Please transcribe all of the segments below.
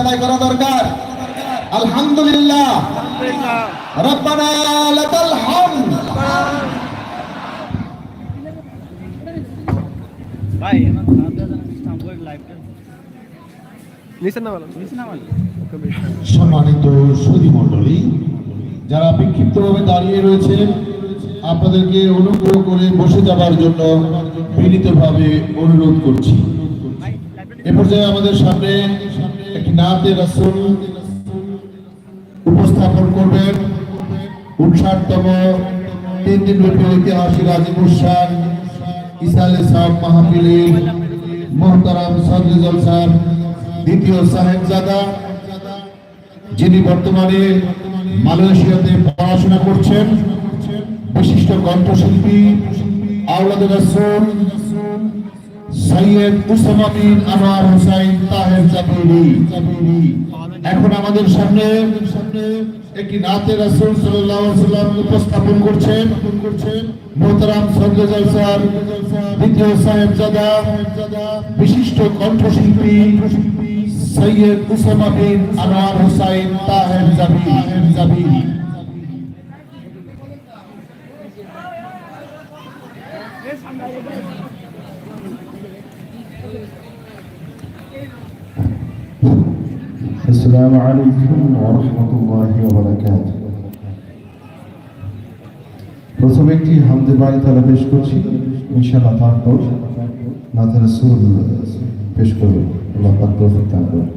আদায় করা দরকার। আলহামদুলিল্লাহ। রব্বানা লাকাল হামদ। ভাই মানে সম্মানিত সুধী মণ্ডলী যারা বিক্ষিপ্তভাবে দাঁড়িয়ে রয়েছেন আপনাদেরকে অনুগ্রহ করে বসে যাবার জন্য বিনীতভাবে অনুরোধ করছি। এ পর্যায়ে আমাদের সামনে নাতে রাসূল উপস্থাপন করবেন। উনষাটতম তিন দিন ব্যাপী ঐতিহাসিক আজিমুর শান ইসালে সাহেব মাহফিলের মোহতারাম সদরিজল স্যার, দ্বিতীয় সাহেবজাদা, যিনি বর্তমানে মালয়েশিয়াতে পড়াশোনা করছেন। বিশিষ্ট কণ্ঠশিল্পী আওলাদ রাসূল সৈয়দ উসামা বিন আনোয়ার হোসাইন তাহের জাবিরি। এখন আমাদের সামনে সামনে একটি নাতে রাসূল ওয়াসাল্লাম উপস্থাপন করছেন মোহতারাম সরদার স্যার দ্বিতীয় সাহেবজাদা, বিশিষ্ট কণ্ঠশিল্পী সৈয়দ উসামা বিন আনোয়ার হোসাইন তাহের জাবিরি। السلام عليكم ورحمة الله وبركاته প্রথমে একটি হামদে বাড়ি তারা পেশ করছি ইনশাআল্লাহ তারপর নাথের সুর পেশ করবে আল্লাহ পাক তৌফিক দান করুন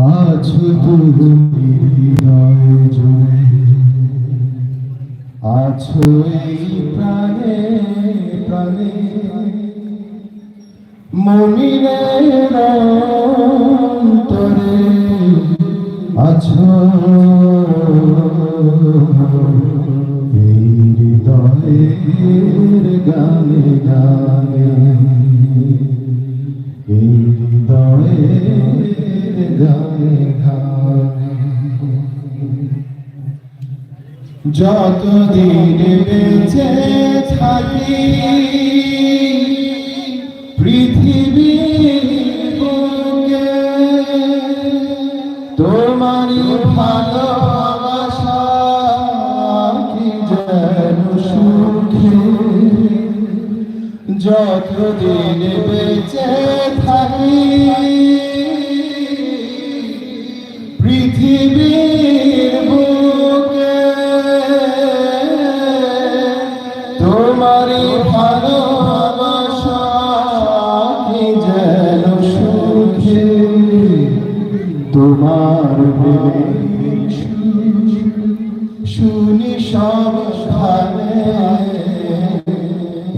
আজ তুমি হৃদয় জুড়ে আছো এই প্রাণে প্রাণে। মমিনের অন্তরে আছো। এই হৃদয়ের গানে গানে। এই হৃদয়ের গানে গানে। যতদিন বেঁচে থাকি পৃথিবীর বুকে তোমারই কি যতদিন বেঁচে থাকি তোমারই ভালোবাসা যেন সুখে, তোমার শুনি সব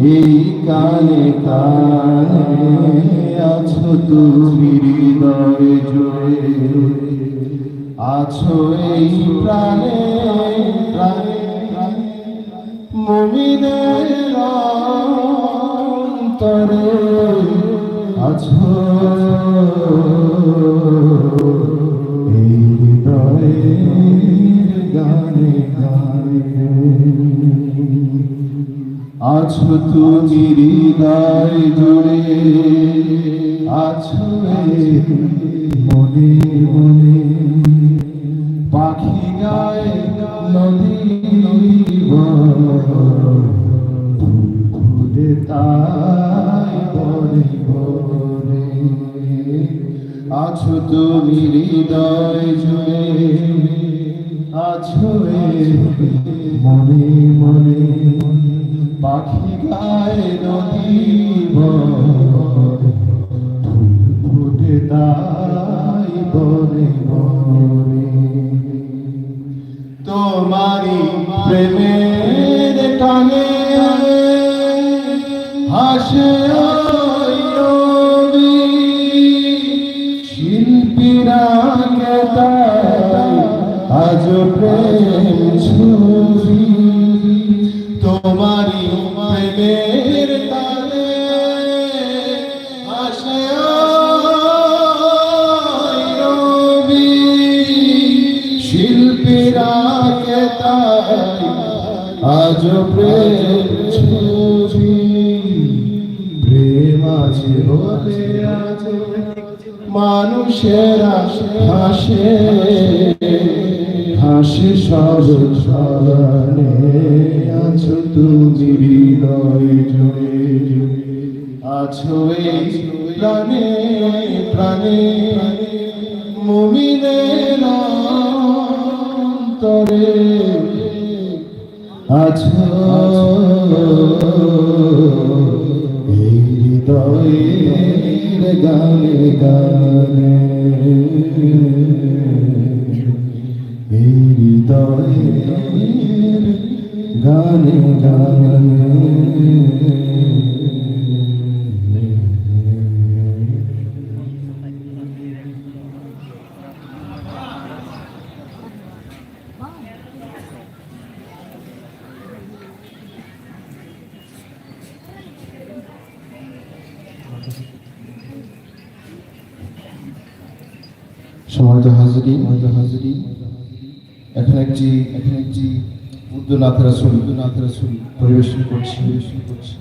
এই কানে কানে আছো তুমি হৃদয়ে জুড়ে আছো এই প্রাণে প্রাণে মুমিনের অন্তরে আছো। এই হৃদয়ের গানে গানে আছো তুমি হৃদয় জুড়ে আছো মনে আছো তুমি হৃদয় জুড়ে, আছো মনে মনে। পাখি গায় নদী ফুটে তাই বলে বলে তোমারি প্রেমের হাসে শিল্পীরা কে আজ প্রেম ছবি তোমারি প্রেমের টানে হাসে ওই নদী শিল্পীরা কে মাঝে হতে আছে, মানুষেরা হাসে। হাসে সব সরণে আছো তুমি হৃদয় জুড়ে। আছো এই প্রাণে প্রাণে, মুমিনের তরে আছো হৃদয়ের গানে গানে। হৃদয়ের গানে গানে। সম্মানিত হাজরি হাজরি এখন একটি এখন একটি উর্দু নাথ রাসুল উর্দু নাথ রাসুল পরিবেশন করছি পরিবেশন করছি।